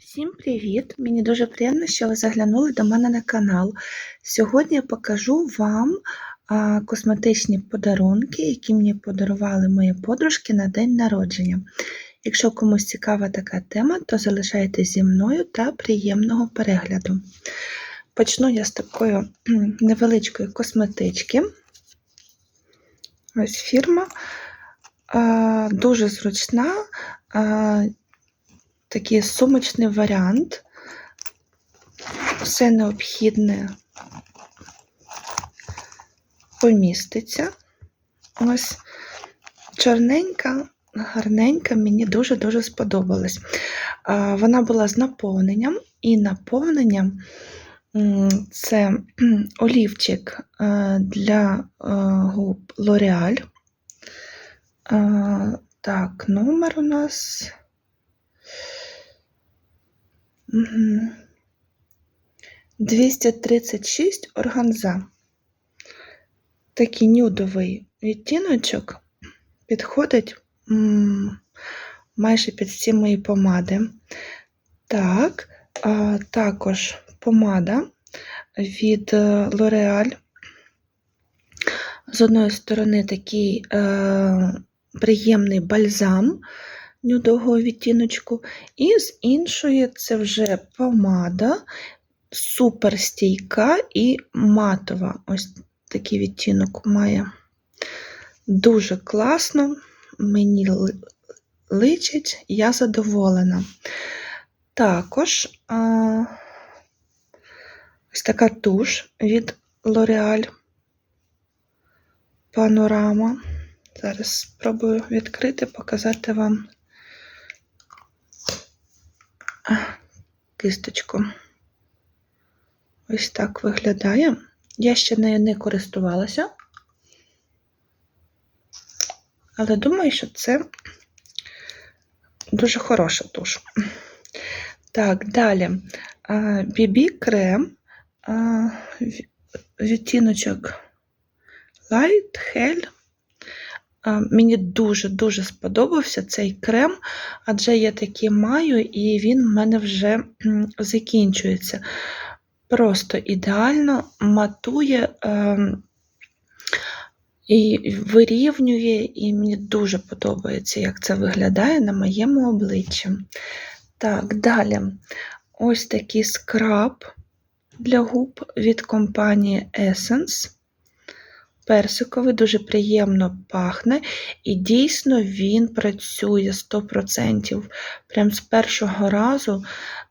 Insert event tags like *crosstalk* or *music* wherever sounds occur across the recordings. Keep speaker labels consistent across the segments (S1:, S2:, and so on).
S1: Всім привіт! Мені дуже приємно, що ви заглянули до мене на канал. Сьогодні я покажу вам косметичні подарунки, які мені подарували мої подружки на день народження. Якщо комусь цікава така тема, то залишайтесь зі мною та приємного перегляду. Почну я з такої невеличкої косметички. Ось фірма. Дуже зручна. Такий сумочний варіант. Все необхідне поміститься. Ось чорненька, гарненька, мені дуже-дуже сподобалась. Вона була з наповненням, і наповненням це олівчик для губ L'Oreal. Так, номер у нас. Мгм. 236 органза. Такий нюдовий відтіночок підходить майже під всі мої помади. Так, також помада від е, L'Oreal. З одної сторони такий е, приємний бальзам нюдового відтіночку, і з іншої це вже помада суперстійка і матова. Ось такий відтінок має. Дуже класно, мені личить, я задоволена. Також а, ось така туш від L'Oreal Панорама. Зараз спробую відкрити, показати вам кисточку. Ось так виглядає. Я ще нею не користувалася, але думаю, що це дуже хороша туш. Так, далі. BB крем, відтіночок Light Hell. А, Мені дуже-дуже сподобався цей крем, адже я такий маю, і він в мене вже закінчується. Просто ідеально матує ем, і вирівнює, і мені дуже подобається, як це виглядає на моєму обличчі. Так, далі. Ось такий скраб для губ від компанії Essence персиковий, дуже приємно пахне, і дійсно він працює 100%. Прям з першого разу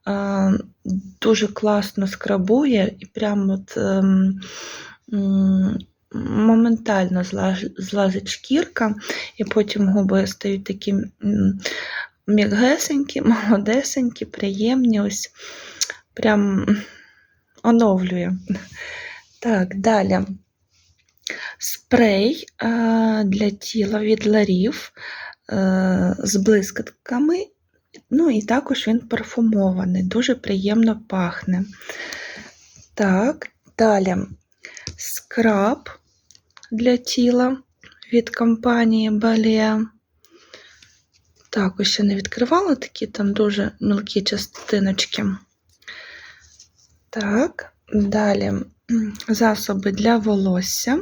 S1: е, дуже класно скрабує і прям от е, моментально злазить шкірка, і потім губи стають такі м, *laughs* молодесенькі, приємні, ось прям оновлює. Так, далі спрей е, для тіла від Ларів е, з блискітками. Ну і також він парфумований, дуже приємно пахне. Так, далі скраб для тіла від компанії Balea. Також ще не відкривала такі там дуже мілкі частиночки. Так, далі засоби для волосся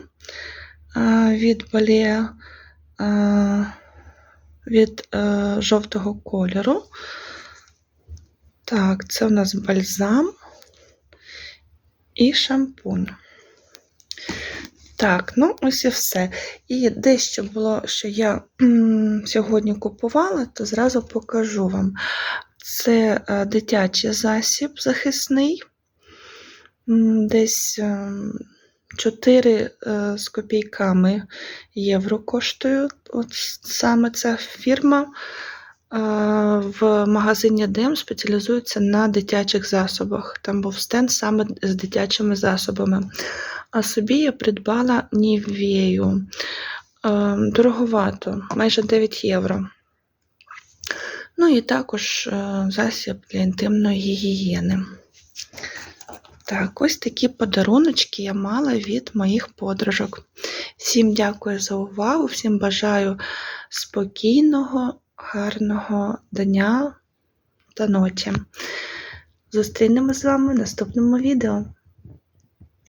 S1: від Балія від е, жовтого кольору. Так, це у нас бальзам і шампунь. Так, ну ось і все. І дещо було, що я сьогодні купувала, то зразу покажу вам. Це е, дитячий засіб захисний. Десь ем, 4 е, з копійками євро коштує. От саме ця фірма е, в магазині Дем спеціалізується на дитячих засобах. Там був стенд саме з дитячими засобами. А собі я придбала Нівею. Е, Дороговато, майже 9 євро. Ну і також засіб для інтимної гігієни. Так, ось такі подаруночки я мала від моїх подружок. Всім дякую за увагу, всім бажаю спокійного, гарного дня та ночі. Зустрінемось з вами в наступному відео.